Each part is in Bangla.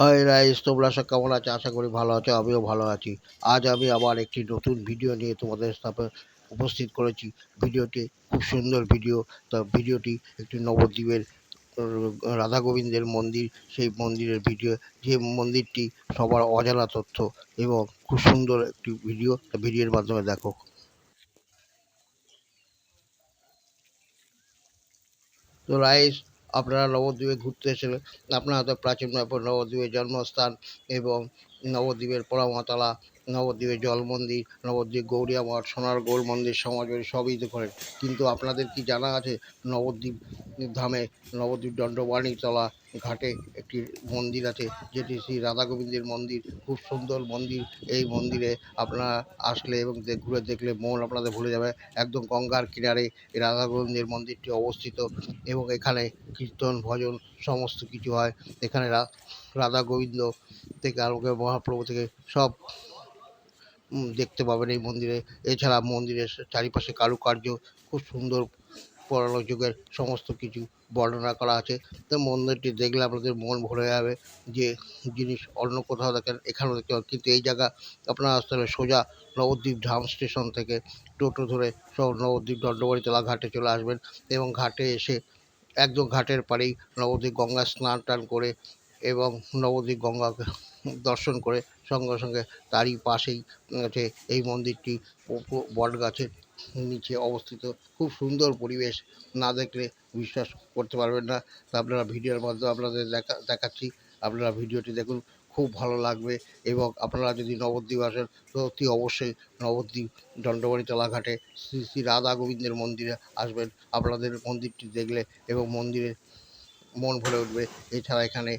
হাই রাইস, তোমরা সব কেমন আছো? আশা করি ভালো আছো, আমিও ভালো আছি। আজ আমি আবার একটি নতুন ভিডিও নিয়ে তোমাদের সামনে উপস্থিত করেছি। ভিডিওটি খুব সুন্দর ভিডিও। তা ভিডিওটি একটি নবদ্বীপের রাধা গোবিন্দের মন্দির, সেই মন্দিরের ভিডিও। যে মন্দিরটি সবার অজানা তথ্য এবং খুব সুন্দর একটি ভিডিও, তা ভিডিওর মাধ্যমে দেখো। তো রাইস আপনারা নবদ্বীপে ঘুরতে এসেলে আপনারা তো প্রাচীন নবদ্বীপের জন্মস্থান এবং নবদ্বীপের পরামাতলা নবদ্বীপের জল মন্দির নবদ্বীপ গৌরিয়া মঠ, সোনার গোল মন্দির সমাজবাড়ি সবই তো করেন। কিন্তু আপনাদের কি জানা আছে? নবদ্বীপ ধামে নবদ্বীপ দণ্ডবাণীতলা ঘাটে একটি মন্দির আছে, যেটি শ্রী রাধা গোবিন্দের মন্দির। খুব সুন্দর মন্দির। এই মন্দিরে আপনারা আসলে এবং ঘুরে দেখলে মন আপনাদের ভুলে যাবে। একদম গঙ্গার কিনারে রাধা গোবিন্দের মন্দিরটি অবস্থিত এবং এখানে কীর্তন, ভজন সমস্ত কিছু হয়। এখানে রাধা গোবিন্দ থেকে আরম্ভ করে মহাপ্রভু থেকে সব দেখতে পাবেন এই মন্দিরে। এছাড়া মন্দিরের চারিপাশে কারুকার্য খুব সুন্দর পুরানো যুগের সমস্ত কিছু বর্ণনা করা আছে। তো মন্দিরটি দেখলে আপনাদের মন ভরে যাবে যে জিনিস অন্য কোথাও দেখেন, এখানেও দেখতে পাবেন। কিন্তু এই জায়গা আপনারা আসতে হবে সোজা নবদ্বীপ ধাম স্টেশন থেকে। টোটো ধরে সব নবদ্বীপ দণ্ডবাড়িতলা ঘাটে চলে আসবেন এবং ঘাটে এসে একদম ঘাটের পাড়েই নবদ্বীপ গঙ্গা স্নান টান করে এবং নবদ্বীপ গঙ্গাকে দর্শন করে সঙ্গে সঙ্গে তারই পাশেই আছে এই মন্দিরটি বট গাছের নিচে অবস্থিত। খুব সুন্দর পরিবেশ। না দেখলে বিশ্বাস করতে পারবেন না। তা আপনারা ভিডিওর মাধ্যমে আপনাদের দেখা, দেখাচ্ছি। আপনারা ভিডিওটি দেখুন। খুব ভালো লাগবে এবং আপনারা যদি নবদ্বীপ আসেন, অতি অবশ্যই নবদ্বীপ দণ্ডবাড়িতলা ঘাটে শ্রী শ্রী রাধা গোবিন্দের মন্দিরে আসবেন। আপনাদের মন্দিরটি দেখলে এবং মন্দিরে মন ভরে উঠবে। এছাড়া এখানে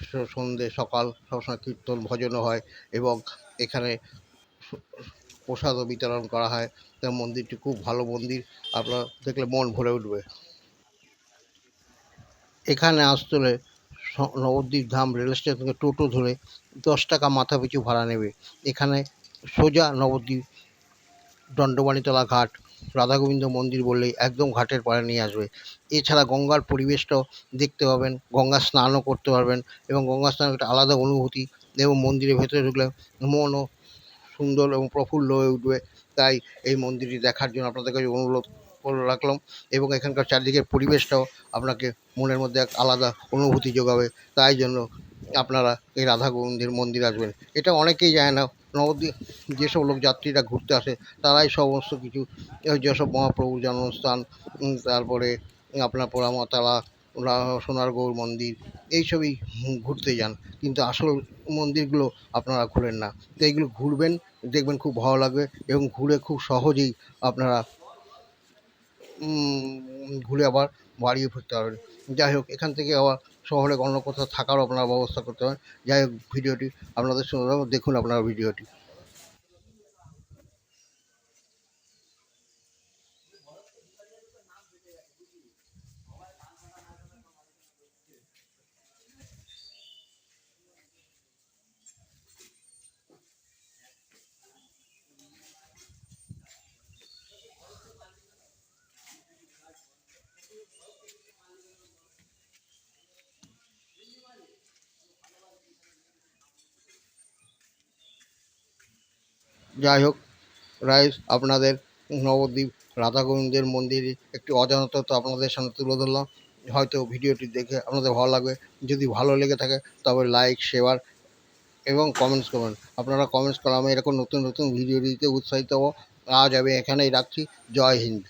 স- সন্ধে, সকাল, সবসময় কীর্তন, ভজনও হয় এবং এখানে প্রসাদও বিতরণ করা হয়। তা মন্দিরটি খুব ভালো মন্দির। আপনার দেখলে মন ভরে উঠবে। এখানে আসতে হলে নবদ্বীপ ধাম রেল স্টেশন থেকে টোটো ধরে দশ টাকা মাথা পিছু ভাড়া নেবে। এখানে সোজা নবদ্বীপ দণ্ডবাণীতলা ঘাট, রাধাগোবিন্দ মন্দির বললেই একদম ঘাটের পাড়ে নিয়ে আসবে। এছাড়া গঙ্গার পরিবেশটাও দেখতে পাবেন। গঙ্গা স্নানও করতে পারবেন এবং গঙ্গা স্নান একটা আলাদা অনুভূতি এবং মন্দিরের ভেতরে ঢুকলে মনও সুন্দর এবং প্রফুল্ল হয়ে উঠবে। তাই এই মন্দিরটি দেখার জন্য আপনাদের কাছে অনুরোধ করে রাখলাম এবং এখানকার চারিদিকের পরিবেশটাও আপনাকে মনের মধ্যে এক আলাদা অনুভূতি যোগাবে। তাই জন্য আপনারা এই রাধা গোবিন্দের মন্দির আসবেন। এটা অনেকেই যায় না, নবদ্বীপ যেসব লোক যাত্রীরা ঘুরতে আসে, তারাই সমস্ত কিছু, যেসব মহাপ্রভুর জন্মস্থান তারপরে আপনার পোড়ামাতালা সোনার গৌর মন্দির, এইসবই ঘুরতে যান। কিন্তু আসল মন্দিরগুলো আপনারা ঘুরেন না। তো এইগুলো ঘুরবেন, দেখবেন খুব ভালো লাগবে এবং ঘুরে খুব সহজেই আপনারা ঘুরে আবার বাড়িও ফিরতে পারবেন। যাই হোক, এখান থেকে আবার শহরে অন্য কোথাও থাকারও আপনারা ব্যবস্থা করতে পারেন। যাই হোক, ভিডিওটি আপনাদের দেখুন আপনারা ভিডিওটি। যাই হোক, রাইস আপনাদের নবদ্বীপ রাধা গোবিন্দের মন্দিরে একটি অজানত তো আপনাদের সামনে তুলে ধরলাম। হয়তো ভিডিওটি দেখে আপনাদের ভালো লাগবে। যদি ভালো লেগে থাকে, তবে লাইক শেয়ার এবং কমেন্টস করবেন। আপনারা কমেন্টস করলে আমি এরকম নতুন নতুন ভিডিও দিতে উৎসাহিত হব। আজ আমি এখানেই রাখছি। জয় হিন্দ।